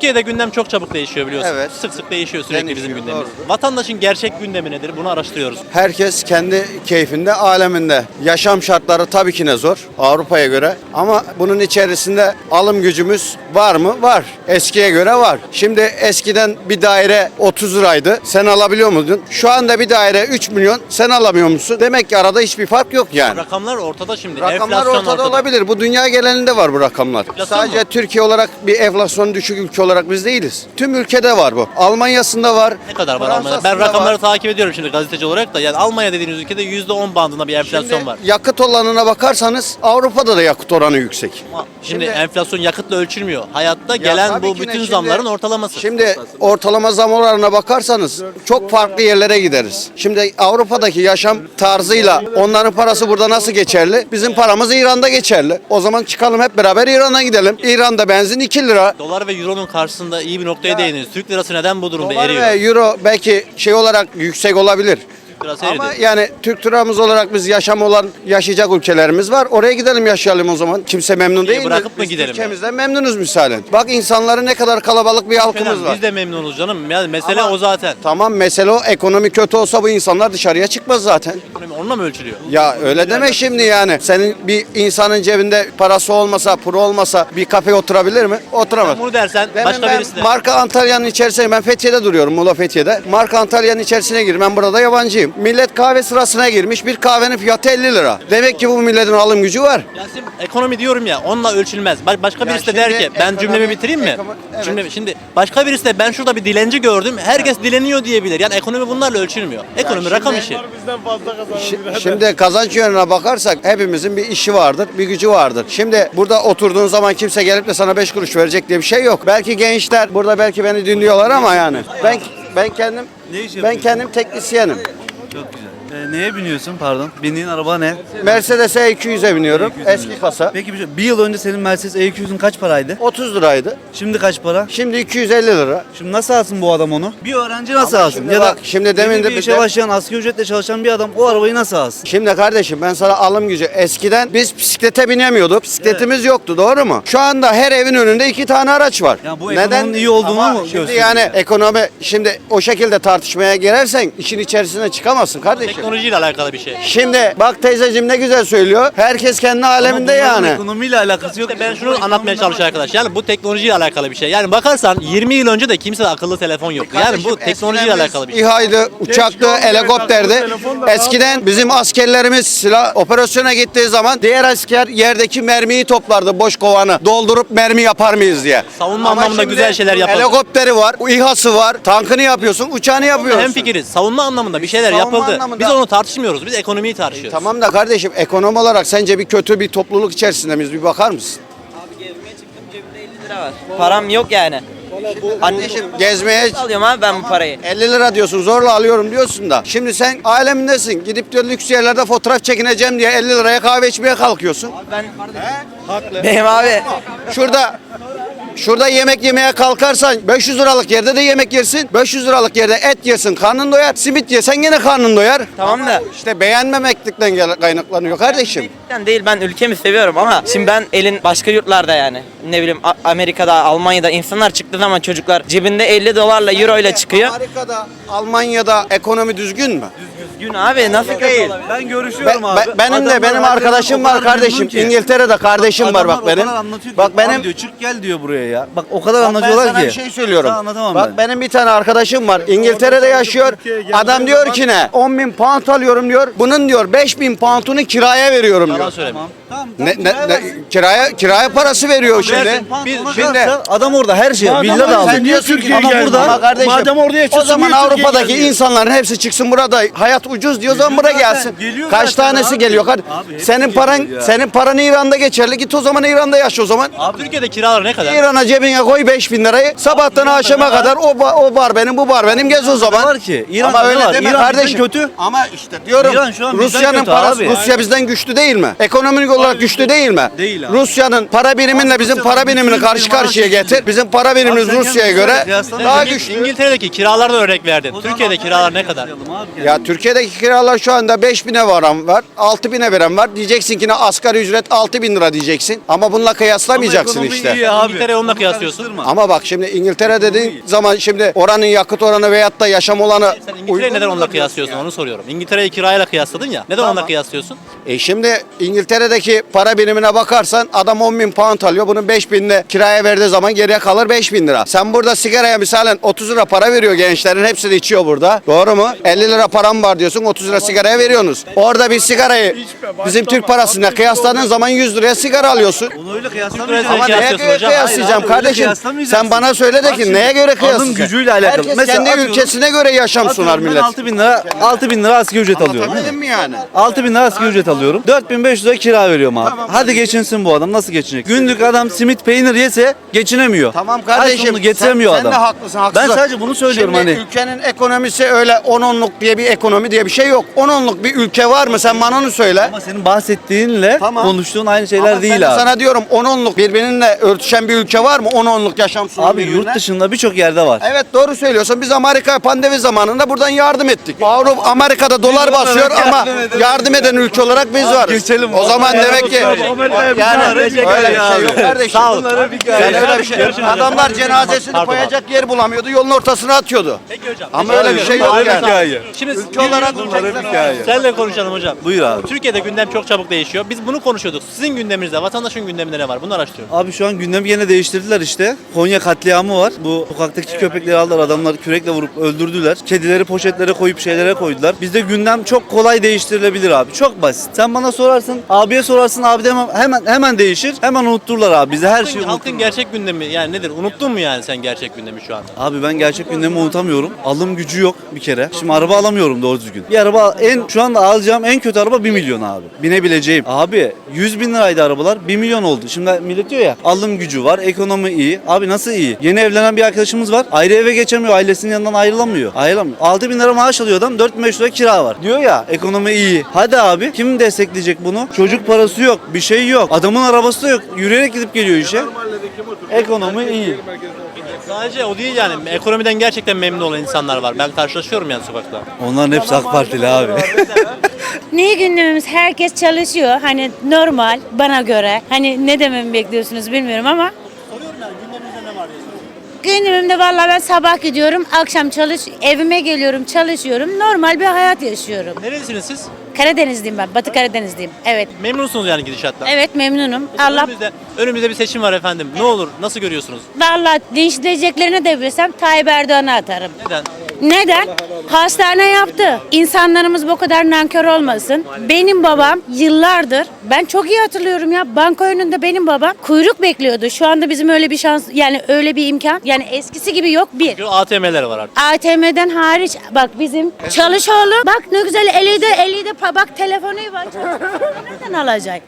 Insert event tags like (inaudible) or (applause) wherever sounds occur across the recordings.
Türkiye'de gündem çok çabuk değişiyor biliyorsun. Evet. Sık sık değişiyor sürekli Değişiyor, bizim gündemimiz. doğrudur. Vatandaşın gerçek gündemi nedir? Bunu araştırıyoruz. Herkes kendi keyfinde, aleminde. Yaşam şartları tabii ki ne zor Avrupa'ya göre. Ama bunun içerisinde alım gücümüz var mı? Var. Eskiye göre var. Şimdi eskiden bir daire 30 liraydı. Sen alabiliyor muydun? Şu anda bir daire 3 milyon. Sen alamıyor musun? Demek ki arada hiçbir fark yok yani. Rakamlar ortada şimdi. Rakamlar Enflasyon ortada, olabilir. Bu dünya genelinde var bu rakamlar. Enflasyon Sadece mu? Türkiye olarak bir enflasyon düşük ülke olarak biz değiliz. Tüm ülkede var bu. Almanya'sında var. Ne kadar var Almanya'da? Ben rakamları var. takip ediyorum şimdi gazeteci olarak da. Yani Almanya dediğiniz ülkede %10 bandında bir enflasyon Şimdi var. yakıt oranına bakarsanız Avrupa'da da yakıt oranı yüksek. Ama Şimdi, Şimdi- enflasyon yakıtla ölçülmüyor. Hayatta Ya gelen bu ne, bütün şimdi- zamların ortalaması. Şimdi ortalama zam oranına bakarsanız çok farklı yerlere gideriz. Şimdi Avrupa'daki yaşam tarzıyla onların parası burada nasıl geçerli? Bizim paramız İran'da geçerli. O zaman çıkalım hep beraber İran'a gidelim. İran'da benzin 2 lira. Dolar ve euronun karşısında iyi bir noktaya değindiniz. Türk lirası neden bu durumda Dolar eriyor? ve euro belki şey olarak yüksek olabilir. Türk lirası Ama yani Türk liramız olarak biz yaşam olan yaşayacak ülkelerimiz var. Oraya gidelim yaşayalım o zaman. Kimse memnun değil bırakıp mı Biz gidelim Ülkemizden memnunuz misalen. Bak insanları ne kadar kalabalık bir halkımız var. Biz de memnunuz canım. Yani mesele Ama- o zaten. Tamam mesele o. Ekonomi kötü olsa bu insanlar dışarıya çıkmaz zaten. Ekonomi onunla mı ölçülüyor? Ya öyle deme şimdi yani. Senin bir insanın cebinde parası olmasa, pulu olmasa bir kafeye oturabilir mi? Oturamaz. Sen bunu dersen Demin başka ben birisi de. marka Antalya'nın içerisine ben Fethiye'de duruyorum Muğla Fethiye'de. Marka Antalya'nın içerisine gir. Ben burada yabancıyım. Millet kahve sırasına girmiş. Bir kahvenin fiyatı 50 lira. Demek ki bu milletin alım gücü var. Yasin ekonomi diyorum ya onunla ölçülmez. Ba- Başka Ya birisi de der şimdi ki ben ekonomi- cümlemi bitireyim mi? ekonomi- evet. Cümlemi, şimdi başka birisi de ben şurada bir dilenci gördüm. Herkes dileniyor diyebilir. Yani ekonomi bunlarla ölçülmüyor. Ekonomi şimdi- rakam işi. Şi- Şimdi kazanç yönüne bakarsak hepimizin bir işi vardır, bir gücü vardır. Şimdi burada oturduğun zaman kimse gelip de sana 5 kuruş verecek diye bir şey yok. Belki gençler burada belki beni dinliyorlar ama yani ben ben kendim Ne iş ben kendim teknisyenim. Çok güzel. Ee, neye biniyorsun pardon? Bindiğin araba ne? Mercedes E200'e biniyorum. E200'e Eski kasa. Peki bir, şey- bir yıl önce senin Mercedes E200'ün kaç paraydı? 30 liraydı. Şimdi kaç para? Şimdi 250 lira. Şimdi nasıl alsın bu adam onu? Bir öğrenci nasıl Ama alsın? şimdi Ya bak, da şimdi demin yeni de bir bir işe de- başlayan asgari ücretle çalışan bir adam o arabayı nasıl alsın? Şimdi kardeşim ben sana alım gücü. Eskiden biz bisiklete binemiyorduk. Bisikletimiz yoktu doğru mu? Şu anda her evin önünde iki tane araç var. Ya bu ekonominin iyi olduğunu Ama mu şimdi gösteriyor? yani ekonomi şimdi o şekilde tartışmaya girersen işin içerisine çıkamazsın kardeşim. Teknolojiyle alakalı bir şey. Şimdi bak teyzeciğim ne güzel söylüyor. Herkes kendi aleminde Ama yani. Ekonomiyle alakası yok. İşte ben şunu anlatmaya çalışıyorum arkadaş. Yani bu teknolojiyle alakalı bir şey. Yani bakarsan 20 yıl önce de kimse akıllı telefon yoktu. Yani bu teknolojiyle alakalı bir şey. İHA'ydı, uçaktı, helikopterdi. Eskiden bizim askerlerimiz silah operasyona gittiği zaman diğer asker yerdeki mermiyi toplardı boş kovanı. Doldurup mermi yapar mıyız diye. Savunma anlamında şimdi güzel şeyler yapıldı. Helikopteri var, İHA'sı var, tankını yapıyorsun, uçağını yapıyorsun. Hem fikiriz. Savunma anlamında bir şeyler Savunma yapıldı. anlamında- Biz onu tartışmıyoruz. Biz ekonomiyi tartışıyoruz. Tamam da kardeşim ekonomi olarak sence bir kötü bir topluluk içerisinde miyiz? Bir bakar mısın? Gezmeye çıktım cebimde 50 lira var. Param yok yani. Kardeşim gezmeye Alıyorum abi ben bu parayı. 50 lira diyorsun zorla alıyorum diyorsun da. Şimdi sen alemindesin. Gidip diyor lüks yerlerde fotoğraf çekineceğim diye 50 liraya kahve içmeye kalkıyorsun. Ben benim abi Şurada Şurada yemek yemeye kalkarsan 500 liralık yerde de yemek yersin. 500 liralık yerde et yersin karnın doyar. Simit yesen gene karnın doyar. tamam da İşte beğenmemeklikten kaynaklanıyor kardeşim. Ben değil ben ülkemi seviyorum ama şimdi ben elin başka yurtlarda yani ne bileyim A- Amerika'da Almanya'da insanlar çıktığı zaman çocuklar cebinde 50 dolarla euro ile çıkıyor. Amerika'da, Almanya'da ekonomi düzgün mü? Gün abi nasıl kötü olabilir? Ben görüşüyorum abi. ben- benim de benim arkadaşım var kardeşim. İngiltere'de kardeşim var bak benim. Bak benim diyor çık gel diyor buraya ya. Bak o kadar Bak ben anlatıyorlar sana ki. bir şey söylüyorum. Sana anlatamam Bak ben. benim bir tane arkadaşım var. İngiltere'de yaşıyor. Adam diyor ki ne? 10 bin pound alıyorum diyor. Bunun diyor 5 bin pound'unu kiraya veriyorum Yalan diyor. söyleme. Tamam. Ne, ne, ne- kiraya kiraya parası veriyor şimdi. Biz, Şimdi- adam orada her şey Madem villa da aldı. sen niye Türkiye'ye geldin? burada Ama kardeşim, Madem orada o yaşıyorsun, zaman Avrupa'daki insanların hepsi çıksın burada. Hayat ucuz diyor zaman buraya gelsin. geliyor Kaç tanesi abi. geliyor? Hadi. Abi senin paran ya. senin paran İran'da geçerli. Git o zaman İran'da yaşa o zaman. Türkiye'de kiralar ne kadar? İran'a cebine koy 5 bin lirayı. Sabahtan akşama kadar o, ba- o bar benim bu bar benim gez o zaman. var ki? İran'da Ama öyle deme İran kardeşim. kötü. Ama işte diyorum İran şu an bizden Rusya'nın parası abi. Rusya bizden güçlü değil mi? Ekonomik olarak güçlü değil mi? Değil abi. Rusya'nın para biriminle bizim para birimini karşı karşıya getir. Bizim para birimimiz Rusya'ya göre daha güçlü. İngiltere'deki kiralardan örnek verdin. Türkiye'de kiralar ne kadar? Ya. Türkiye'deki kiralar şu anda 5000'e varan var, 6000'e veren var. Diyeceksin ki ne asgari ücret 6000 lira diyeceksin. Ama bununla kıyaslamayacaksın işte. iyi abi. İngiltere onunla kıyaslıyorsun. Ama bak şimdi İngiltere dediğin zaman şimdi oranın yakıt oranı veyahut da yaşam olanı Sen İngiltere'yi neden onunla kıyaslıyorsun onu soruyorum. İngiltere'yi kirayla kıyasladın ya. Neden onunla kıyaslıyorsun? E şimdi İngiltere'deki para birimine bakarsan adam 10 bin pound alıyor. Bunun 5 binini kiraya verdiği zaman geriye kalır 5 bin lira. Sen burada sigaraya misalen 30 lira para veriyor gençlerin. Hepsi de içiyor burada. Doğru mu? 50 lira param var diyorsun 30 lira sigaraya veriyorsunuz. Orada bir sigarayı bizim Türk parasıyla kıyasladığın zaman 100 liraya sigara alıyorsun. Onu öyle Sen kıyaslamayacaksın. Ama neye göre hocam. kıyaslayacağım Hayır abi, öyle kardeşim? kıyaslamayacaksın. Sen bana söyle de ki neye göre alım kıyaslayacaksın? gücüyle alakalı. Herkes Mesela kendi atıyorum- ülkesine göre yaşam sunar Atıyorum ben millet. 6 bin lira, 6 bin lira asgari ücret alıyorum. Anlatabildim mi? mi yani? 6 bin lira asgari ücret alıyorum. 4500 lira kira veriyorum abi. Hadi geçinsin bu adam. Nasıl geçinecek? Günlük adam simit peynir yese geçinemiyor. Tamam Ay kardeşim. sonunu getiremiyor sen, adam. Sen de haklısın, haklısın. Ben sadece bunu söylüyorum Şimdi hani. ülkenin ekonomisi öyle 10 onluk diye bir ekonomi diye bir şey yok. 10 onluk bir ülke var mı? Sen bana onu söyle. Ama senin bahsettiğinle Tamam. konuştuğun aynı şeyler Ama değil ben de abi. sana diyorum 10 onluk birbirinle örtüşen bir ülke var mı? 10 onluk yaşam sürümü Abi yurt birbirine. dışında birçok yerde var. Evet doğru söylüyorsun. Biz Amerika pandemi zamanında buradan yardım ettik. Avrupa Amerika'da dolar basıyor ama yardım eden ülke olarak biz varız. geçelim. O zaman Amerika demek ki yani öyle bir şey yok kardeşim. Sağ ol. Bunları bir Görüşürüz. yani öyle bir şey. Adamlar cenazesini koyacak yer bulamıyordu. Yolun ortasına atıyordu. Peki hocam. Ama öyle bir şey yok yani. Hikaye. Şimdi Ülke olarak. Senle konuşalım hocam. Buyur abi. Türkiye'de gündem çok çabuk değişiyor. Biz bunu konuşuyorduk. Sizin gündeminizde, vatandaşın gündeminde ne var? Bunu araştırıyorum. Abi şu an gündemi yine değiştirdiler işte. Konya katliamı var. Bu sokaktaki köpekleri aldılar adamlar kürekle vurup öldürdüler. Kedileri poşetlere koyup şeylere koydular. Bizde gündem çok kolay değiştirilebilir abi. Çok basit. Sen bana sorarsın, abiye sorarsın, abi de hemen hemen, hemen değişir. Hemen unutturlar abi. Bize her şeyi Halkın gerçek gündemi yani nedir? Unuttun mu yani sen gerçek gündemi şu anda? Abi ben gerçek gündemi unutamıyorum. Alım gücü yok bir kere. Şimdi araba alamıyorum doğru düzgün. Bir araba en şu anda alacağım en kötü araba 1 milyon abi. Binebileceğim. Abi 100 bin liraydı arabalar 1 milyon oldu. Şimdi millet diyor ya alım gücü var, ekonomi iyi. Abi nasıl iyi? Yeni evlenen bir arkadaşımız var. Ayrı eve geçemiyor. Ailesinin yanından ayrılamıyor. Ayrılamıyor. 6 bin lira maaş alıyor adam. 4500 lira kira var. Diyor ya ekonomi iyi. Hadi abi kim destekleyecek bunu? Çocuk parası yok. Bir şey yok. Adamın arabası da yok. Yürüyerek gidip geliyor işe. Ekonomi iyi. Sadece o değil yani. Ekonomiden gerçekten memnun olan insanlar var. Ben karşılaşıyorum yani sokakta. Onların hepsi AK Partili abi. (laughs) Niye gündemimiz herkes çalışıyor hani normal bana göre hani ne dememi bekliyorsunuz bilmiyorum ama Gündemimde vallahi ben sabah gidiyorum, akşam çalış, evime geliyorum, çalışıyorum. Normal bir hayat yaşıyorum. Nerelisiniz siz? Karadenizliyim ben, Batı Karadenizliyim. Evet. Memnunsunuz yani gidişattan. Evet memnunum. Allah Önümüzde, önümüzde bir seçim var efendim. Ne olur? Nasıl görüyorsunuz? vallahi linçleyeceklerini de bilsem Tayyip Erdoğan'a atarım. Neden? Neden? Hastane yaptı. İnsanlarımız bu kadar nankör olmasın. Benim babam yıllardır, ben çok iyi hatırlıyorum ya, banka önünde benim babam kuyruk bekliyordu. Şu anda bizim öyle bir şans, yani öyle bir imkan, yani eskisi gibi yok bir. Çünkü ATM'ler var artık. ATM'den hariç bak bizim Çalışoğlu bak ne güzel elinde elinde bak telefonu var. Nereden alacak?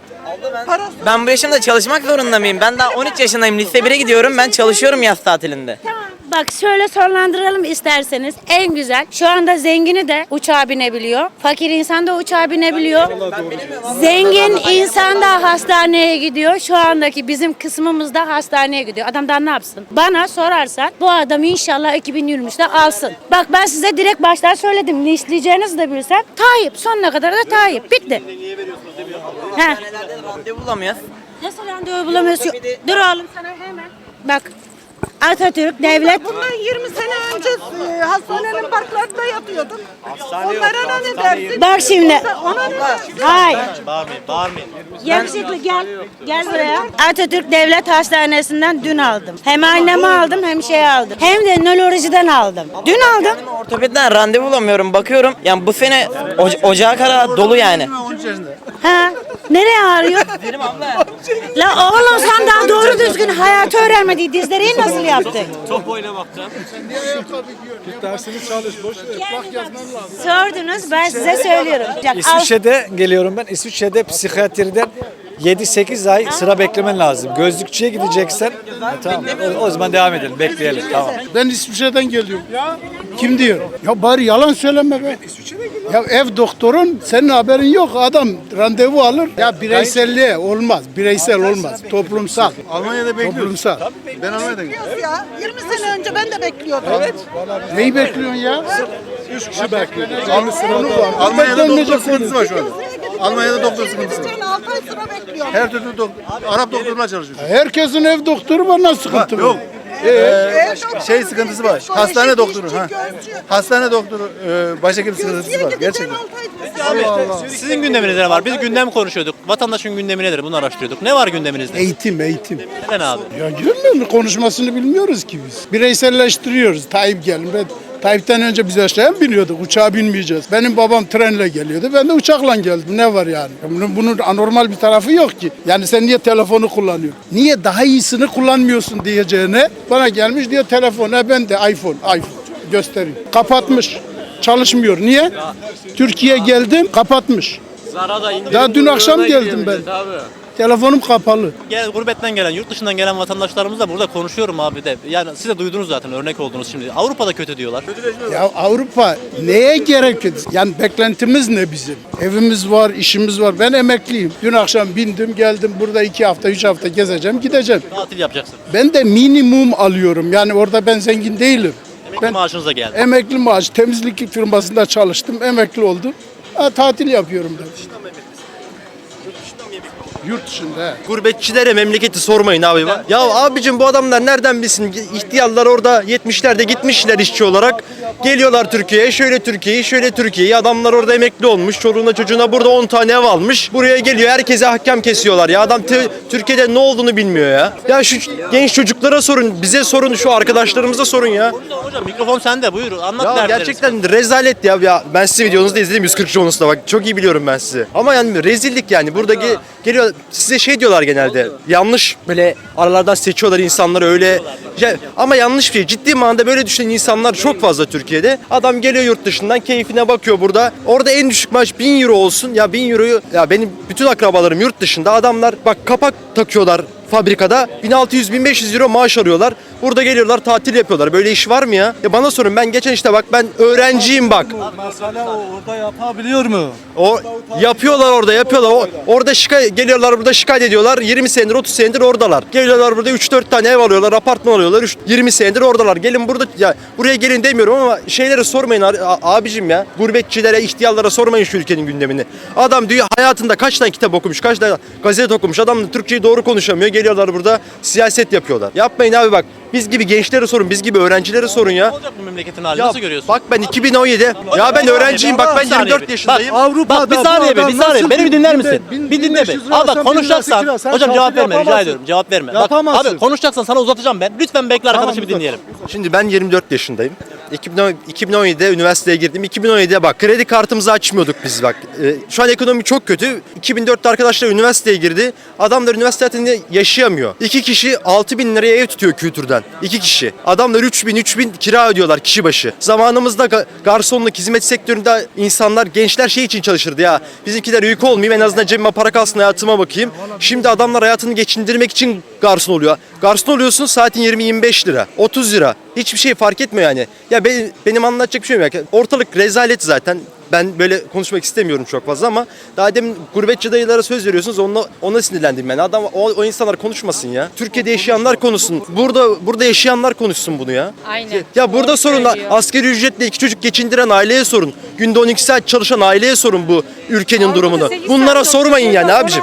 Ben bu yaşımda çalışmak zorunda mıyım? Ben daha 13 yaşındayım. Lise 1'e gidiyorum. Ben çalışıyorum yaz tatilinde. Tamam. Bak şöyle sonlandıralım isterseniz. En güzel. Şu anda zengini de uçağa binebiliyor. Fakir insan da uçağa binebiliyor. Zengin insan da hastaneye gidiyor. Şu andaki bizim kısmımızda hastaneye gidiyor. Adam daha ne yapsın? Bana sorarsan bu adam inşallah 2023'te alsın. Bak ben size direkt baştan söyledim. Ne isteyeceğinizi de bilsem. Tayyip. Sonuna kadar da Tayyip. Bitti. He. Hastanelerde de randevu bulamıyoruz. Nasıl randevu bulamıyorsun? Dur oğlum sana hemen. Bak. Atatürk devlet Bundan 20 sene önce e, hastanenin parklarında yatıyorduk. Onlara ne dersin? Bak şimdi. Ona ne dersin? Hayır. Bağırmayın, bağırmayın. Yakışıklı gel. Gel buraya. Atatürk Devlet Hastanesi'nden dün aldım. Hem annemi aldım hem şey aldım. Hem de nörolojiden aldım. Dün aldım. Ortopediden randevu bulamıyorum. Bakıyorum yani bu sene oca- ocağa kadar dolu yani. Ha? Nereye ağrıyor? La oğlum sen daha doğru düzgün hayatı öğrenmediği dizleri nasıl yaptın? Top oynamaktan. Sordunuz ben size söylüyorum. İsviçre'de geliyorum ben. İsviçre'de psikiyatriden 7-8 ay sıra beklemen lazım. Gözlükçüye gideceksen e, tamam o, o zaman devam edelim bekleyelim tamam. Ben İsviçre'den geliyorum. Kim diyor? Ya bari yalan söyleme be. Ya ev doktorun senin haberin yok. Adam randevu alır. Ya bireyselliğe olmaz. Bireysel olmaz. Toplumsal. Almanya'da bekliyoruz. Toplumsal. Ben Almanya'da Bekliyoruz ya. 20 sene önce ben de bekliyordum. Evet. Neyi bekliyorsun ya? Üç kişi bekliyor. Almanya'da doktor sıkıntısı var şu an. Almanya'da doktor sıkıntısı var. 6 ay sıra bekliyorum. Her türlü doktor, Arap doktoruna çalışıyoruz. Herkesin ev doktoru var. Nasıl sıkıntı var? Yok. Ee, şey sıkıntısı var. Hastane doktoru. Ha. Hastane doktoru e, başhekim sıkıntısı var. Gerçekten. Sizin gündeminizde ne var? Biz gündem konuşuyorduk. Vatandaşın gündemi nedir? Bunu araştırıyorduk. Ne var gündeminizde? Eğitim, eğitim. Neden abi? Ya görmüyor musun? Konuşmasını bilmiyoruz ki biz. Bireyselleştiriyoruz. Tayyip gelin. Tayyip'ten önce biz aşağıya mı biniyorduk? Uçağa binmeyeceğiz. Benim babam trenle geliyordu. Ben de uçakla geldim. Ne var yani? Bunun, bunun anormal bir tarafı yok ki. Yani sen niye telefonu kullanıyorsun? Niye daha iyisini kullanmıyorsun diyeceğine bana gelmiş diyor telefon. E ben de iPhone, iPhone göstereyim. Kapatmış. Çalışmıyor. Niye? Türkiye geldim kapatmış. Daha dün akşam geldim ben. Telefonum kapalı. Gel, gurbetten gelen, yurt dışından gelen vatandaşlarımızla burada konuşuyorum abi de. Yani siz de duydunuz zaten örnek oldunuz şimdi. Avrupa'da kötü diyorlar. Ya Avrupa neye gerek? Yani beklentimiz ne bizim? Evimiz var, işimiz var. Ben emekliyim. Dün akşam bindim, geldim. Burada iki hafta, üç hafta gezeceğim, gideceğim. Tatil yapacaksın. Ben de minimum alıyorum. Yani orada ben zengin değilim. Emekli Ben maaşınıza geldi. emekli maaş, temizlik firmasında çalıştım, emekli oldum. Ha, tatil yapıyorum da. Yurt dışında. Gurbetçilere memleketi sormayın abi. Ya abicim bu adamlar nereden bilsin? İhtiyarlar orada 70'lerde gitmişler işçi olarak. Geliyorlar Türkiye'ye. Şöyle Türkiye'yi, şöyle Türkiye'yi. Adamlar orada emekli olmuş. Çoluğuna çocuğuna burada 10 tane ev almış. Buraya geliyor. Herkese hakem kesiyorlar ya. Adam te- Türkiye'de ne olduğunu bilmiyor ya. Ya şu genç çocuklara sorun. Bize sorun. Şu arkadaşlarımıza sorun ya. Hocam mikrofon sende buyur anlat Ya gerçekten rezalet ya. ya. Ben sizi videonuzda izledim 140 Jones'ta bak çok iyi biliyorum ben sizi. Ama yani rezillik yani. Burada ge- geliyor size şey diyorlar genelde. Yanlış böyle aralardan seçiyorlar insanları öyle. Ya, ama yanlış bir şey. Ciddi manada böyle düşünen insanlar çok fazla Türkiye'de. Adam geliyor yurt dışından keyfine bakıyor burada. Orada en düşük maaş 1000 euro olsun. Ya 1000 euroyu ya benim bütün akrabalarım yurt dışında adamlar bak kapak takıyorlar fabrikada 1600-1500 euro maaş alıyorlar. Burada geliyorlar tatil yapıyorlar. Böyle iş var mı ya? Ya bana sorun ben geçen işte bak ben öğrenciyim bak. Mesela o orada yapabiliyor mu? O yapıyorlar orada yapıyorlar. O, orada şikayet geliyorlar burada şikayet ediyorlar. 20 senedir 30 senedir oradalar. Geliyorlar burada 3-4 tane ev alıyorlar, apartman alıyorlar. Üç- 20 senedir oradalar. Gelin burada ya buraya gelin demiyorum ama şeylere sormayın abicim ya. Gurbetçilere, ihtiyarlara sormayın şu ülkenin gündemini. Adam diyor hayatında kaç tane kitap okumuş, kaç tane gazete okumuş. Adam Türkçeyi doğru konuşamıyor. Geliyorlar burada siyaset yapıyorlar. Yapmayın abi bak. Biz gibi gençlere sorun, biz gibi öğrencilere sorun ya. Ne olacak bu memleketin hali Ya nasıl görüyorsun? Bak ben 2017 ya ben öğrenciyim bak ben 24 yaşındayım. Bak bir saniye be, bir saniye. Beni bir dinler misin? Bir dinle be. Abi bak konuşacaksan, hocam cevap verme rica ediyorum. Cevap verme. Bak Yapamazsın. abi konuşacaksan sana uzatacağım ben. Lütfen bekle arkadaşı bir dinleyelim. Şimdi ben 24 yaşındayım. 2010 2017'de üniversiteye girdim. 2017'de bak kredi kartımızı açmıyorduk biz bak. Ee, şu an ekonomi çok kötü. 2004'te arkadaşlar üniversiteye girdi. Adamlar üniversite hayatında yaşayamıyor. İki kişi 6 bin liraya ev tutuyor kültürden. İki kişi. Adamlar 3 bin, 3 bin kira ödüyorlar kişi başı. Zamanımızda ga- garsonluk, hizmet sektöründe insanlar, gençler şey için çalışırdı ya. Bizimkiler yük olmayayım en azından cebime para kalsın hayatıma bakayım. Şimdi adamlar hayatını geçindirmek için garson oluyor. Garson oluyorsun saatin 20-25 lira, 30 lira. Hiçbir şey fark etmiyor yani. Ya be- benim anlatacak bir şeyim yok. Ortalık rezalet zaten. Ben böyle konuşmak istemiyorum çok fazla ama daha demin gurbetçi dayılara söz veriyorsunuz onunla, ona sinirlendim ben. Adam o, o insanlar konuşmasın ya. Türkiye'de yaşayanlar konuşsun. Burada burada yaşayanlar konuşsun bunu ya. Aynen. Ya burada Doğru sorun söylüyor. asgari ücretle iki çocuk geçindiren aileye sorun. Günde 12 saat çalışan aileye sorun bu ülkenin durumunu. Bunlara sormayın yani abicim.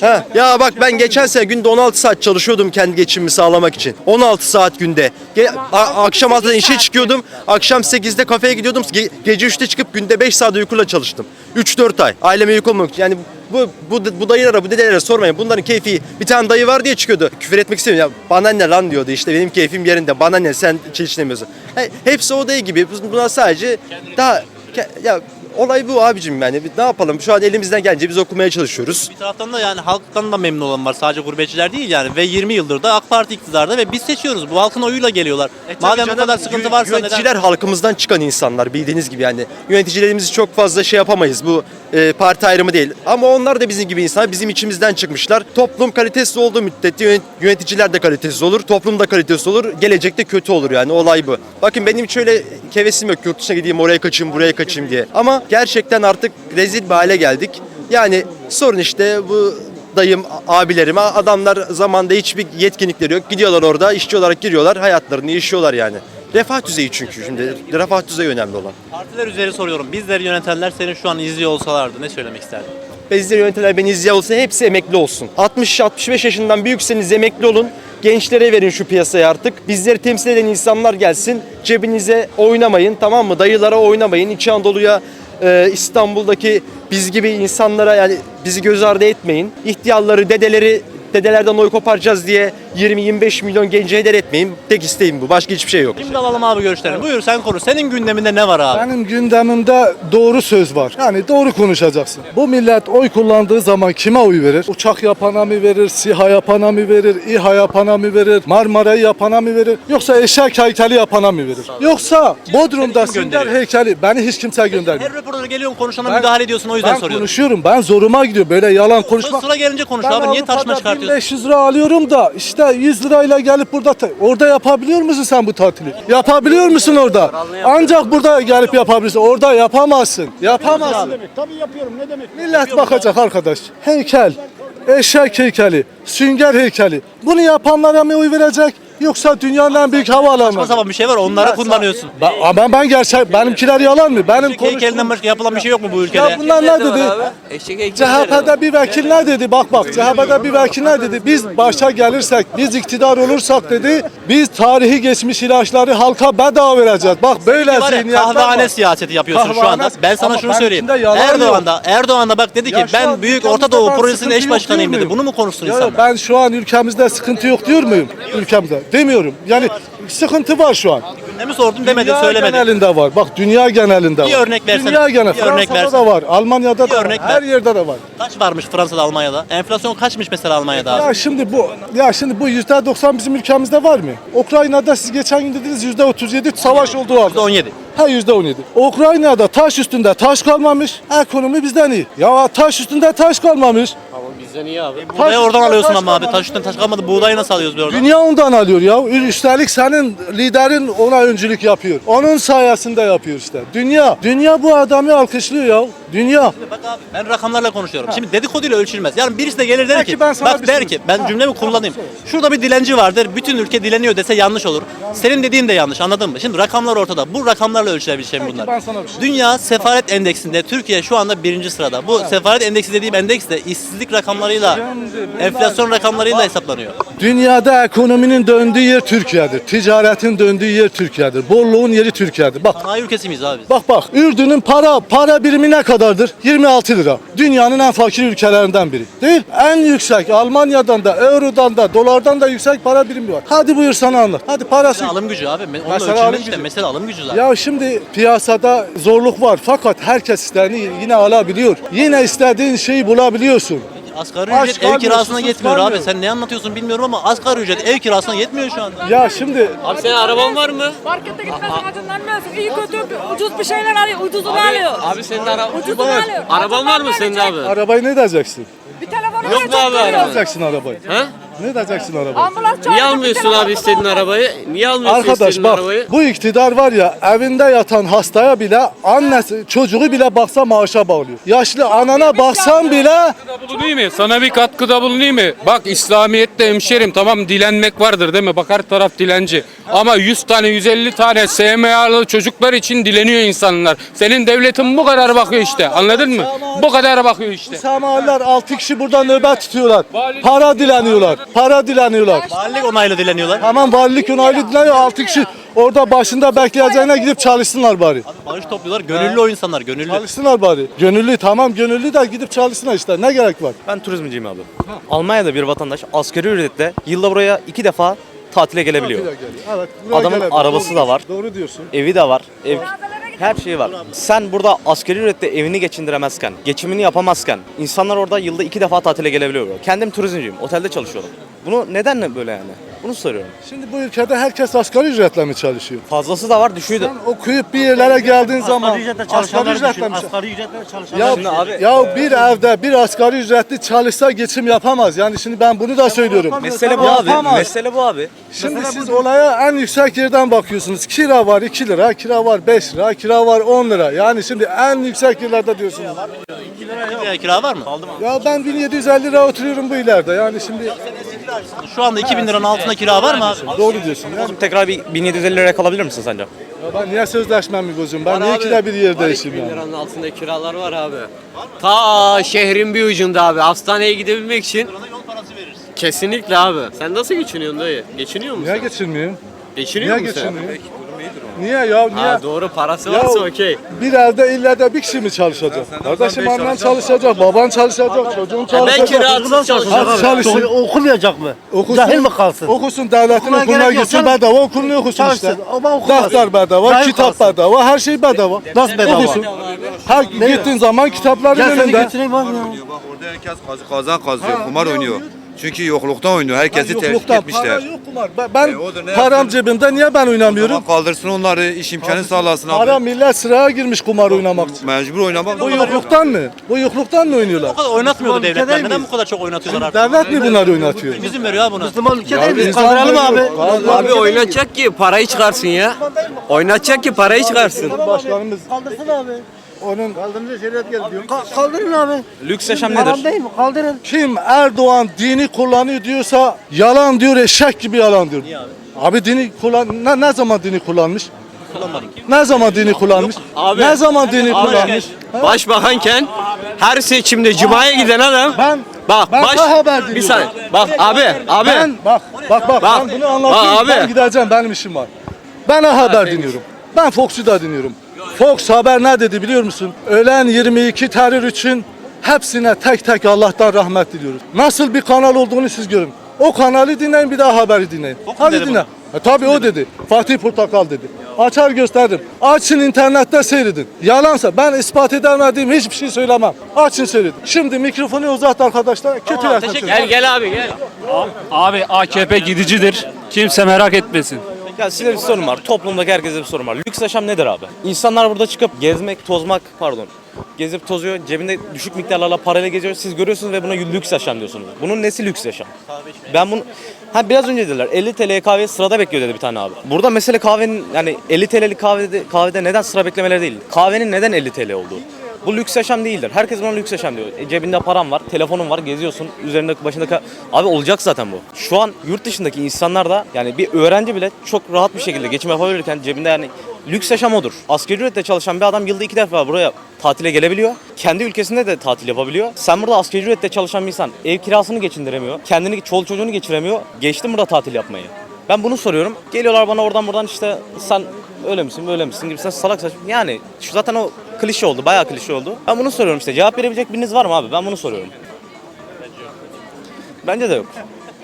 Ha, ya bak ben geçen sene günde 16 saat çalışıyordum kendi geçimimi sağlamak için. 16 saat günde. Ge- a- akşam 6'da işe çıkıyordum. Akşam 8'de kafeye gidiyordum. Ge- gece 3'te çıkıp günde 5 saat uykuyla çalıştım. 3-4 ay. Aileme yük olmamak için. Yani bu, bu, bu dayılara, bu dedelere sormayın. Bunların keyfi bir tane dayı var diye çıkıyordu. Küfür etmek istemiyorum. Ya bana ne lan diyordu işte benim keyfim yerinde. Bana ne sen çelişlemiyorsun. He- hepsi o dayı gibi. Buna sadece daha ke- ya olay bu abicim yani ne yapalım şu an elimizden gelince biz okumaya çalışıyoruz. Bir taraftan da yani halktan da memnun olan var. Sadece gurbetçiler değil yani. Ve 20 yıldır da AK Parti iktidarda ve biz seçiyoruz. Bu halkın oyuyla geliyorlar. Madem bu Canım, kadar sıkıntı varsa yöneticiler neden? halkımızdan çıkan insanlar bildiğiniz gibi yani yöneticilerimizi çok fazla şey yapamayız bu e, parti ayrımı değil ama onlar da bizim gibi insanlar bizim içimizden çıkmışlar toplum kalitesiz olduğu müddetçe yönet- yöneticiler de kalitesiz olur toplum da kalitesiz olur gelecekte kötü olur yani olay bu bakın benim hiç öyle kevesim yok yurt dışına gideyim oraya kaçayım buraya kaçayım diye ama gerçekten artık rezil bir hale geldik yani sorun işte bu dayım, abilerim, adamlar zamanda hiçbir yetkinlikleri yok. Gidiyorlar orada, işçi olarak giriyorlar, hayatlarını yaşıyorlar yani. Refah düzeyi çünkü şimdi. Refah düzeyi önemli olan. Partiler üzeri soruyorum. Bizleri yönetenler seni şu an izliyor olsalardı ne söylemek isterdin? Bizleri yönetenler beni izleyen olsa hepsi emekli olsun. 60-65 yaşından büyükseniz emekli olun. Gençlere verin şu piyasayı artık. Bizleri temsil eden insanlar gelsin. Cebinize oynamayın tamam mı? Dayılara oynamayın. İç Anadolu'ya e, İstanbul'daki biz gibi insanlara yani bizi göz ardı etmeyin. İhtiyarları, dedeleri dedelerden oy koparacağız diye 20-25 milyon gence heder etmeyin. Tek isteğim bu. Başka hiçbir şey yok. Şimdi alalım abi görüşlerini. Buyur sen konuş. Senin gündeminde ne var abi? Benim gündemimde doğru söz var. Yani doğru konuşacaksın. Bu millet oy kullandığı zaman kime oy verir? Uçak yapana mı verir? SİHA yapana mı verir? İHA yapana mı verir? Marmara'yı yapana mı verir? Yoksa eşek heykeli yapana mı verir? Yoksa Bodrum'da kim Sünder gönderiyor? heykeli beni hiç kimse göndermiyor. Her röportajda geliyorsun konuşana Ben- müdahale ediyorsun o yüzden Ben soruyorum. konuşuyorum. Ben zoruma gidiyor. Böyle yalan konuşmak. Sıra gelince konuş Ben abi. Niye Avrupa'da tartışma çıkartıyorsun? 1500 lira alıyorum da işte 100 lirayla gelip burada orada yapabiliyor musun sen bu tatili? Yapabiliyor musun orada? Ancak burada gelip yapabilirsin. Orada yapamazsın. Yapamazsın. Tabii yapıyorum ne demek? Millet bakacak arkadaş. Heykel, eşek heykeli, sünger heykeli. Bunu yapanlara mı oy verecek? Yoksa dünyanın en büyük havaalanı. Saçma sapan bir şey var onları kullanıyorsun. Ben, ama ben gerçek, benimkiler yalan mı? Benim Eşek heykelinden konuştuğum... başka yapılan bir şey yok mu bu ülkede? Ya bunlar ne dedi? CHP'de bir vekil ne dedi? Bak bak CHP'de bir vekil ne dedi? Biz başa gelirsek, biz iktidar olursak dedi. Biz tarihi geçmiş ilaçları halka bedava vereceğiz. Bak böyle var ya, zihniyetler kahvehane siyaseti yapıyorsun şu anda. Ben sana Ama şunu ben söyleyeyim. içinde yalan Erdoğan da Erdoğan da bak dedi ki Ya şu ben Büyük ülkemizde Orta Doğu ben Projesi'nin sıkıntı eş yok başkanıyım diyor dedi. muyum? Bunu mu konuştun Ya insanlar? ben şu an ülkemizde sıkıntı yok diyor muyum? Ülkemizde. Demiyorum. Yani sıkıntı var şu an. Ne mi sordun demedin dünya söylemedin. genelinde var. Bak dünya genelinde Bir var. örnek versene. Dünya genel. Bir örnek Fransa'da versene. da var. Almanya'da Bir da var. örnek Her ver. yerde de var. Kaç varmış Fransa'da Almanya'da? Enflasyon kaçmış mesela Almanya'da abi? Ya şimdi bu ya şimdi bu yüzde 90 bizim ülkemizde var mı? Ukrayna'da siz geçen gün dediniz yüzde 37 savaş olduğu halde. 17. Ha yüzde 17. Ukrayna'da taş üstünde taş kalmamış. Ekonomi bizden iyi. Ya taş üstünde taş kalmamış. Buğdayı oradan üstünde alıyorsun taş ama abi. kalmamış. Taş üstüne taş kalmadı. Buğdayı nasıl alıyoruz biz oradan? Dünya ondan alıyor ya. Üstelik senin liderin ona öncülük yapıyor. Onun sayesinde yapıyor işte. Dünya. Dünya bu adamı alkışlıyor ya. Dünya. Bak abi ben rakamlarla konuşuyorum. Şimdi dedikoduyla ölçülmez. Yani birisi de gelir der Belki ki ben sana bak bir der şey- ki ben Ha, cümlemi kullanayım. Şurada bir dilenci vardır. Bütün ülke dileniyor dese yanlış olur. Senin dediğin de yanlış anladın mı? Şimdi rakamlar ortada. Bu rakamlarla ölçülebilir şey bunlar. ben sana bir şey- Dünya sefaret endeksinde Türkiye şu anda birinci sırada. Bu sefaret endeksi dediğim endeks de işsizlik rakamlarıyla enflasyon rakamlarıyla hesaplanıyor. Dünyada ekonominin döndüğü yer Türkiye'dir. Ticaretin döndüğü yer Türkiye'dir. Bolluğun yeri Türkiye'dir. Bak Sanayi ülkesi miyiz abi? Bak bak Ürdün'ün para para birimi ne kadardır? 26 lira. Dünyanın en fakir ülkelerinden biri. Değil? En yüksek Almanya'dan da, Euro'dan da, dolardan da yüksek para birimi var. Hadi buyur sana anlat. Hadi parası. Mesela alım gücü abi. Onunla Mesela alım işte. gücü. Mesela alım gücü zaten. Ya şimdi piyasada zorluk var fakat herkes istediğini yine alabiliyor. Yine istediğin şeyi bulabiliyorsun. Asgari ücret ev kirasına yetmiyor abi. Sen ne anlatıyorsun bilmiyorum ama asgari ücret ev kirasına yetmiyor şu anda. Ya şimdi Abi senin araban var mı? Markete gitmezsen acınlanmıyorsun. İyi kötü ucuz bir şeyler alıyor. Ucuzunu alıyor. Abi senin ara Ucuzunu alıyor. araban var mı senin abi? arabayı ne edeceksin? Bir telefonu Yok mu abi. Ne edeceksin arabayı? He? Ne edeceksin arabayı? Ambulans çağırdı, Niye almıyorsun abi istediğin arabayı? Niye almıyorsun Arkadaş istediğin bak arabayı? bu iktidar var ya evinde yatan hastaya bile annesi çocuğu bile baksa maaşa bağlıyor. Yaşlı anana baksan bile bulunayım mı? Sana bir katkıda bulunayım mı? Bak İslamiyet'te hemşerim tamam dilenmek vardır değil mi? Bak her taraf dilenci. Ama 100 tane 150 tane SMA'lı çocuklar için dileniyor insanlar. Senin devletin bu kadar bakıyor işte. Anladın mı? Bu kadar bakıyor işte. Samaller 6 kişi burada nöbet tutuyorlar. Para dileniyorlar. Para dileniyorlar. Valilik onaylı dileniyorlar. Tamam valilik onaylı dileniyor 6 kişi orada başında bekleyeceğine gidip çalışsınlar bari. Bağış topluyorlar. Gönüllü o insanlar. Gönüllü. Çalışsınlar bari. Gönüllü tamam gönüllü de gidip çalışsınlar işte. Ne gerek var? Ben turizmciyim abi. Almanya'da bir vatandaş asgari ücretle yılda buraya iki defa tatile gelebiliyor. Evet, buraya Adamın gelebilir. arabası Doğru- da var. Doğru diyorsun. Evi de var. Ev, Her şeyi var. Sen burada asgari ücretle evini geçindiremezken, geçimini yapamazken insanlar orada yılda iki defa tatile gelebiliyor. Kendim turizmciyim. Otelde çalışıyorum. Bunu neden böyle yani? Bunu soruyorum. Şimdi bu ülkede herkes asgari ücretle mi çalışıyor? Fazlası da var, düşüğü de. Sen okuyup bir yerlere geldiğin zaman asgari ücretle mi çalış- ücretle çalışan. Ya, Şimdi abi- ya bir evde bir asgari ücretli çalışsa geçim yapamaz. Yani şimdi ben bunu da söylüyorum. Mesele bu abi. Yapamaz. Mesele bu abi. Şimdi siz olaya en yüksek yerden bakıyorsunuz. Kira var 2 lira, kira var 5 lira, kira var 10 lira. Yani şimdi en yüksek yerlerde diyorsunuz. kira var mı? Ya ben 1750 lira oturuyorum bu ileride. Yani şimdi Şu anda 2000 liranın altında kira var mı abi? doğru diyorsun. Yani Tekrar bir 1750 liraya kalabilir misin sence? ya ben niye sözleşmemi bozuyorum? Ben niye ikide bir yer değişeyim yani? liranın altında kiralar var abi. Ta şehrin bir ucunda abi. Hastaneye gidebilmek için Kesinlikle abi. Sen nasıl geçiniyorsun dayı? Geçiniyor musun? Niye geçirmiyorum? Geçiniyor Niye musun sen? geçirmiyorum? Niye ya? Niye? Ha, doğru parası Ya varsa okey. bir evde illa da bir kişi mi çalışacak? Kardeşim annen çalışacak, baban çalışacak, çocuğun Ben çalışacak. kirasız çalışacağım. Hadi çalışsın. Okumayacak mı? Okusun, Cahil mi kalsın? Okusun devletin Okula okuluna gerek yok, gitsin bedava okulunu okusun Çalışsın, işte. ama okumaz. Defter bedava, Cahil kitap kalsın. bedava, her şey bedava. Nasıl bedava? Okusun. Her gittiğin zaman kitapların Gel seni önünde. götüreyim abi. Bak orada herkes kazı kazan kazıyor, kumar oynuyor. Çünkü yokluktan oynuyor. Herkesi teşvik Yokluktan etmişler. para yok kumar. Ben, ben E, param yapayım? cebimde niye ben oynamıyorum? Kaldırsın onları, iş imkanı sağlasın abi. Para millet sıraya girmiş kumar oynamak için. Mecbur oynamak. Bu yokluktan mı? Bu yokluktan mı oynuyorlar? Bu kadar oynatmıyordu devletler. Neden bu kadar çok oynatıyorlar artık? Devlet mi bunları oynatıyor? İzin veriyor abi buna. Müslüman ülke değil insan Kaldıralım abi. Abi oynatacak ki parayı çıkarsın ya. Oynatacak ki parayı çıkarsın. Başkanımız Kaldırsın abi. Onun Ka- kaldırın abi. Lüks yaşam Haram nedir? değil mi? Kaldırın. kim Erdoğan dini kullanıyor diyorsa yalan diyor eşek gibi yalan diyor. abi? dini kullan ne, ne zaman dini kullanmış? Ne zaman dini kullanmış? Abi. Ne zaman dini Abi. kullanmış? Başbakanken her seçimde cumaya giden adam Ben bak ben baş daha haber bir dinliyorum. saniye bak abi abi Ben bak bak bak, Bak, ben bunu anlatıyorum. bak abi. Ben gideceğim benim işim var. Ben ha haber dinliyorum. Ben Fox'u da dinliyorum. Fox haber ne dedi biliyor musun? Ölen 22 terör için hepsine tek tek Allah'tan rahmet diliyoruz. Nasıl bir kanal olduğunu siz görün. O kanalı dinleyin bir daha haberi dinleyin. Hadi dedi dinle. E, tabii o dedi. Fatih Portakal dedi. Açar gösterdim. Açın internette seyredin. Yalansa ben ispat edemediğim hiçbir şey söylemem. Açın seyredin. Şimdi mikrofonu uzat arkadaşlar. Kötü yaklaşın. gel gel abi gel. Abi AKP gidicidir. Kimse merak etmesin. Ya size bir sorun var. Toplumdaki herkese bir sorun var. Lüks yaşam nedir abi? İnsanlar burada çıkıp gezmek, tozmak, pardon. Gezip tozuyor, cebinde düşük miktarlarla parayla geziyor. Siz görüyorsunuz ve buna lüks yaşam diyorsunuz. Bunun nesi lüks yaşam? Ben bunu... Ha biraz önce dediler 50 TL'ye kahve sırada bekliyor dedi bir tane abi. Burada mesele kahvenin yani 50 TL'lik kahvede, kahvede neden sıra beklemeleri değil. Kahvenin neden 50 TL olduğu. Bu lüks yaşam değildir. Herkes buna lüks yaşam diyor. E, cebinde param var, telefonun var, geziyorsun. Üzerinde başında abi olacak zaten bu. Şu an yurt dışındaki insanlar da yani bir öğrenci bile çok rahat bir şekilde geçim yapabilirken cebinde yani lüks yaşam odur. Asgari ücretle çalışan bir adam yılda iki defa buraya tatile gelebiliyor. Kendi ülkesinde de tatil yapabiliyor. Sen burada asgari ücretle çalışan bir insan ev kirasını geçindiremiyor. Kendini, çoluk çocuğunu geçiremiyor. Geçti burada tatil yapmayı. Ben bunu soruyorum. Geliyorlar bana oradan buradan işte sen öyle misin böyle misin gibi salak saçma. Yani şu zaten o klişe oldu. Bayağı klişe oldu. Ben bunu soruyorum işte. Cevap verebilecek biriniz var mı abi? Ben bunu soruyorum. Bence de yok.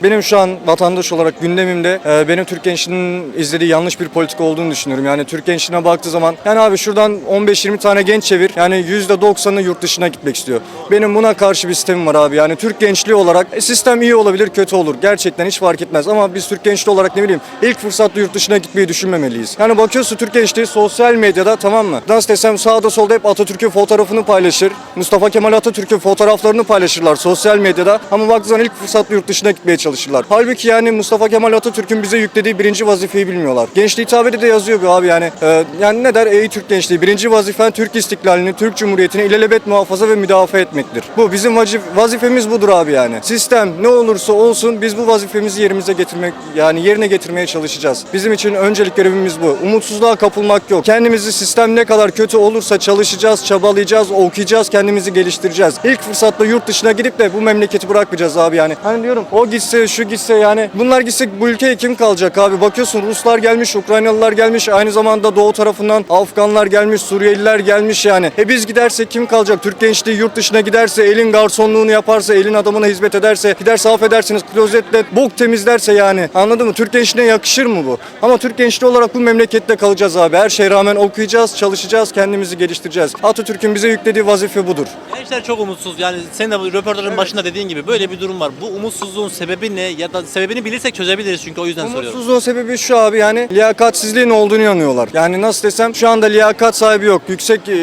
Benim şu an vatandaş olarak gündemimde e, benim Türk gençliğinin izlediği yanlış bir politika olduğunu düşünüyorum. Yani Türk gençliğine baktığı zaman yani abi şuradan 15-20 tane genç çevir yani %90'ı yurt dışına gitmek istiyor. Benim buna karşı bir sistemim var abi. Yani Türk gençliği olarak e, sistem iyi olabilir kötü olur. Gerçekten hiç fark etmez ama biz Türk gençliği olarak ne bileyim ilk fırsatta yurt dışına gitmeyi düşünmemeliyiz. Yani bakıyorsun Türk gençliği sosyal medyada tamam mı? Nasıl desem sağda solda hep Atatürk'ün fotoğrafını paylaşır. Mustafa Kemal Atatürk'ün fotoğraflarını paylaşırlar sosyal medyada. Ama baktığı zaman ilk fırsatta yurt dışına gitmeye çalışırlar. Halbuki yani Mustafa Kemal Atatürk'ün bize yüklediği birinci vazifeyi bilmiyorlar. Gençliği tabiri de yazıyor bu abi yani. Ee, yani ne der? Ey Türk gençliği birinci vazifen Türk istiklalini, Türk Cumhuriyeti'ni ilelebet muhafaza ve müdafaa etmektir. Bu bizim vacif- vazifemiz budur abi yani. Sistem ne olursa olsun biz bu vazifemizi yerimize getirmek yani yerine getirmeye çalışacağız. Bizim için öncelik görevimiz bu. Umutsuzluğa kapılmak yok. Kendimizi sistem ne kadar kötü olursa çalışacağız, çabalayacağız, okuyacağız, kendimizi geliştireceğiz. İlk fırsatta yurt dışına gidip de bu memleketi bırakmayacağız abi yani. Hani diyorum o gitsin gitse, şu gitse yani bunlar gitse bu ülkeye kim kalacak abi? Bakıyorsun Ruslar gelmiş, Ukraynalılar gelmiş, aynı zamanda doğu tarafından Afganlar gelmiş, Suriyeliler gelmiş yani. E biz gidersek kim kalacak? Türk gençliği yurt dışına giderse, elin garsonluğunu yaparsa, elin adamına hizmet ederse, giderse affedersiniz klozetle bok temizlerse yani. Anladın mı? Türk gençliğine yakışır mı bu? Ama Türk gençliği olarak bu memlekette kalacağız abi. Her şeye rağmen okuyacağız, çalışacağız, kendimizi geliştireceğiz. Atatürk'ün bize yüklediği vazife budur. Gençler çok umutsuz. Yani senin de röportajın başında dediğin gibi böyle bir durum var. Bu umutsuzluğun sebebi ne? Ya da sebebini bilirsek çözebiliriz çünkü o yüzden soruyorum. Umutsuzluğun sebebi şu abi yani liyakatsizliğin olduğunu inanıyorlar. Yani nasıl desem şu anda liyakat sahibi yok. Yüksek e,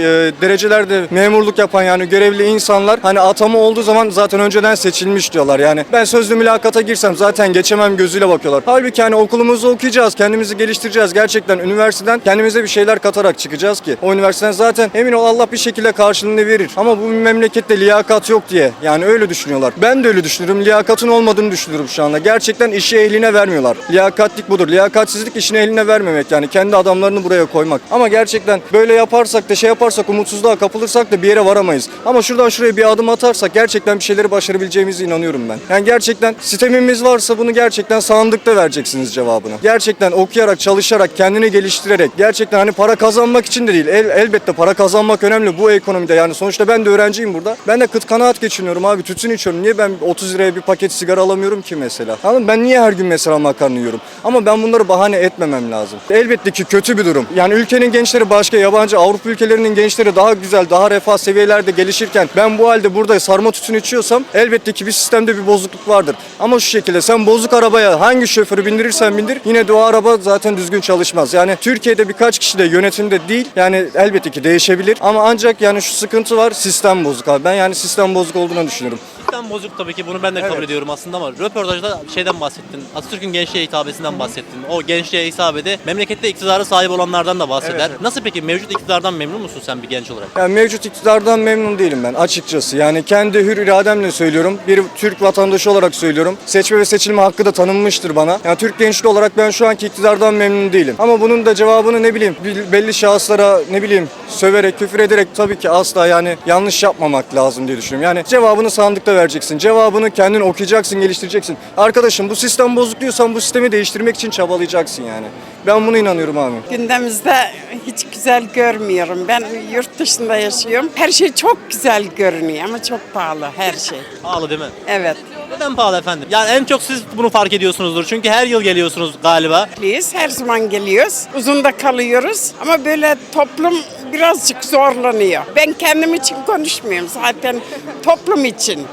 derecelerde memurluk yapan yani görevli insanlar hani atama olduğu zaman zaten önceden seçilmiş diyorlar. Yani ben sözlü mülakata girsem zaten geçemem gözüyle bakıyorlar. Halbuki hani okulumuzu okuyacağız, kendimizi geliştireceğiz. Gerçekten üniversiteden kendimize bir şeyler katarak çıkacağız ki. O üniversiteden zaten emin ol Allah bir şekilde karşılığını verir. Ama bu memlekette liyakat yok diye. Yani öyle düşünüyorlar. Ben de öyle düşünüyorum. Liyakatın olmadığını düşünüyorum şu anda. Gerçekten işi ehline vermiyorlar. Liyakatlik budur. Liyakatsizlik işini eline vermemek yani. Kendi adamlarını buraya koymak. Ama gerçekten böyle yaparsak da şey yaparsak umutsuzluğa kapılırsak da bir yere varamayız. Ama şuradan şuraya bir adım atarsak gerçekten bir şeyleri başarabileceğimize inanıyorum ben. Yani gerçekten sistemimiz varsa bunu gerçekten sandıkta vereceksiniz cevabını. Gerçekten okuyarak, çalışarak, kendini geliştirerek, gerçekten hani para kazanmak için de değil. El, elbette para kazanmak önemli bu ekonomide. Yani sonuçta ben de öğrenciyim burada. Ben de kıt kanaat geçiniyorum abi. Tütün içiyorum. Niye ben 30 liraya bir paket sigara alamıyorum ki mesela? Anladın mı? Ben niye her gün mesela makarna yiyorum? Ama ben bunları bahane etmemem lazım. Elbette ki kötü bir durum. Yani ülkenin gençleri başka yabancı Avrupa ülkelerinin gençleri daha güzel, daha refah seviyelerde gelişirken ben bu halde burada sarma tütün içiyorsam elbette ki bir sistemde bir bozukluk vardır. Ama şu şekilde sen bozuk arabaya hangi şoförü bindirirsen bindir yine de o araba zaten düzgün çalışmaz. Yani Türkiye'de birkaç kişi de yönetimde değil. Yani elbette ki değişebilir ama ancak yani şu sıkıntı var sistem bozuk abi. Ben yani sistem bozuk olduğunu düşünüyorum. Sistem bozuk tabii ki bunu ben de kabul ediyorum aslında ama röportajda şeyden bahsettin. Atatürk'ün gençliğe hitabesinden bahsettin. O gençliğe hitabede memlekette iktidarı sahip olanlardan da bahseder. Evet. Nasıl peki mevcut iktidardan memnun musun sen bir genç olarak? Yani mevcut iktidardan memnun değilim ben açıkçası. Yani kendi hür irademle söylüyorum. Bir Türk vatandaşı olarak söylüyorum. Seçme ve seçilme hakkı da tanınmıştır bana. Yani Türk gençliği olarak ben şu anki iktidardan memnun değilim. Ama bunun da cevabını ne bileyim bil- belli şahıslara ne bileyim söverek, küfür ederek tabii ki asla yani yanlış yapmamak lazım diye düşünüyorum. Yani cevabını sandıkta vereceksin. Cevabını kendin okuyacaksın, geliştireceksin. Arkadaşım bu sistem bozuk diyorsan bu sistemi değiştirmek için çabalayacaksın yani. Ben buna inanıyorum abi. Gündemimizde hiç güzel görmüyorum. Ben yurt dışında yaşıyorum. Her şey çok güzel görünüyor ama çok pahalı her şey. Pahalı değil mi? Evet. Neden pahalı efendim? Yani en çok siz bunu fark ediyorsunuzdur. Çünkü her yıl geliyorsunuz galiba. Biz her zaman geliyoruz. Uzun da kalıyoruz. Ama böyle toplum birazcık zorlanıyor. Ben kendim için konuşmuyorum zaten toplum için.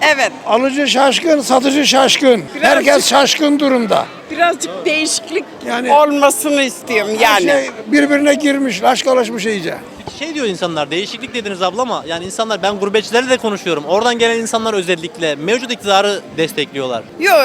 Evet. Alıcı şaşkın, satıcı şaşkın. Herkes şaşkın durumda. Birazcık değişiklik Yani- olmasını istiyorum yani. şey birbirine girmiş, laşkalaşmış iyice. Peki şey diyor insanlar, değişiklik dediniz abla ama yani insanlar ben gurbetçilerle de konuşuyorum. Oradan gelen insanlar özellikle mevcut iktidarı destekliyorlar. Yok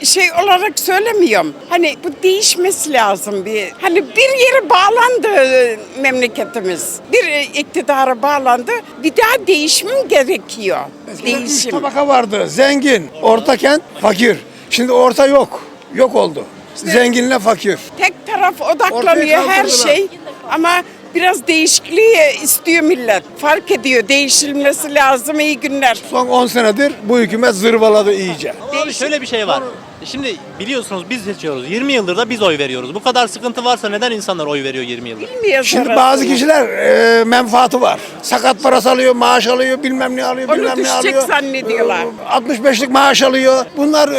e, şey olarak söylemiyorum. Hani bu değişmesi lazım bir. Hani bir yere bağlandı e, memleketimiz. Bir e, iktidara bağlandı. Bir daha değişim gerekiyor. Üç Değişim. tabaka vardı. Zengin, orta kent, fakir. Şimdi orta yok. Yok oldu. Zenginle fakir. Tek taraf odaklanıyor her şey. Ama biraz değişikliği istiyor millet. Fark ediyor. Değişilmesi lazım. İyi günler. Son 10 senedir bu hükümet zırvaladı iyice. Ama abi şöyle bir şey var. Şimdi biliyorsunuz biz seçiyoruz. 20 yıldır da biz oy veriyoruz. Bu kadar sıkıntı varsa neden insanlar oy veriyor 20 yıldır? Bilmiyoruz Şimdi bazı kişiler e, menfaati var. Sakat parası alıyor, maaş alıyor, bilmem ne alıyor, Onu bilmem ne düşecek alıyor. zannediyorlar. E, 65'lik maaş alıyor. Bunlar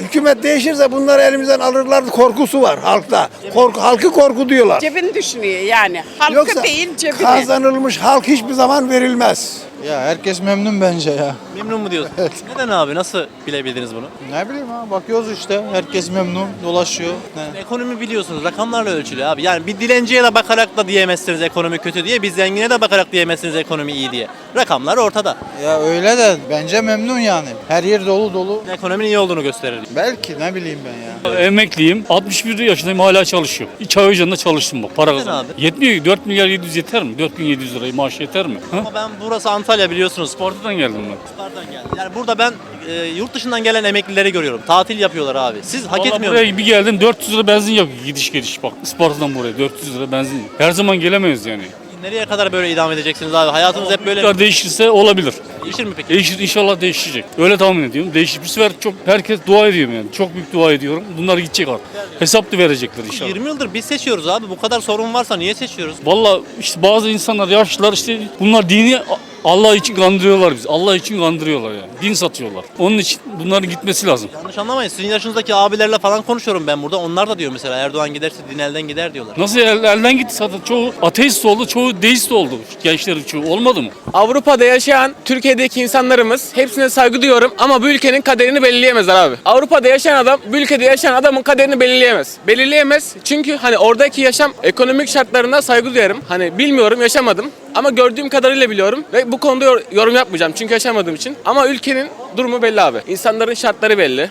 hükümet değişirse bunları elimizden alırlar korkusu var halkta. Korku, halkı korku diyorlar. Cebini düşünüyor yani. Halkı Yoksa değil cebini. kazanılmış halk hiçbir zaman verilmez. Ya herkes memnun bence ya. Memnun mu diyorsun? Neden abi? Nasıl bilebildiniz bunu? Ne bileyim ha bakıyoruz işte herkes memnun dolaşıyor. Ne? Ekonomi biliyorsunuz rakamlarla ölçülüyor abi. Yani bir dilenciye de bakarak da diyemezsiniz ekonomi kötü diye, bir zengine de bakarak diyemezsiniz ekonomi iyi diye. Rakamlar ortada. Ya öyle de bence memnun yani. Her yer dolu dolu. Ekonominin iyi olduğunu gösterir. Belki ne bileyim ben ya. Emekliyim. 61 yaşındayım hala çalışıyorum. Çay ocağında çalıştım bak para kazandım. abi? Yetmiyor. 4 milyar 700 yeter mi? 4700 lirayı maaş yeter mi? Ha? Ama ben burası Antalya biliyorsunuz. Spor Sportadan geldim ben. Isparta'dan geldim. Yani burada ben e, yurt dışından gelen emeklileri görüyorum. Tatil yapıyorlar abi. Siz hak Vallahi etmiyor buraya musunuz? bir geldim 400 lira benzin yakıyor gidiş geliş bak. Isparta'dan buraya 400 lira benzin. Her zaman gelemeyiz yani. Nereye kadar böyle idame edeceksiniz abi? Hayatınız hep böyle mi? Değişirse olabilir. Değişir mi peki? Değişir inşallah değişecek. Öyle tahmin ediyorum. Değişir. Bu sefer çok herkes dua ediyorum yani. Çok büyük dua ediyorum. Bunlar gidecek artık. Hesap da verecekler inşallah. 20 yıldır biz seçiyoruz abi. Bu kadar sorun varsa niye seçiyoruz? Valla işte bazı insanlar yaşlılar işte bunlar dini Allah için kandırıyorlar biz. Allah için kandırıyorlar yani. Din satıyorlar. Onun için bunların gitmesi lazım. Yanlış anlamayın. Sizin yaşınızdaki abilerle falan konuşuyorum ben burada. Onlar da diyor mesela Erdoğan giderse din elden gider diyorlar. Nasıl el- elden gitti zaten çoğu ateist oldu, çoğu deist oldu. Gençlerin çoğu olmadı mı? Avrupa'da yaşayan Türkiye'deki insanlarımız hepsine saygı duyuyorum ama bu ülkenin kaderini belirleyemezler abi. Avrupa'da yaşayan adam bu ülkede yaşayan adamın kaderini belirleyemez. Belirleyemez çünkü hani oradaki yaşam ekonomik şartlarına saygı duyarım. Hani bilmiyorum yaşamadım ama gördüğüm kadarıyla biliyorum ve bu konuda yor- yorum yapmayacağım çünkü yaşamadığım için. Ama ülkenin durumu belli abi. İnsanların şartları belli.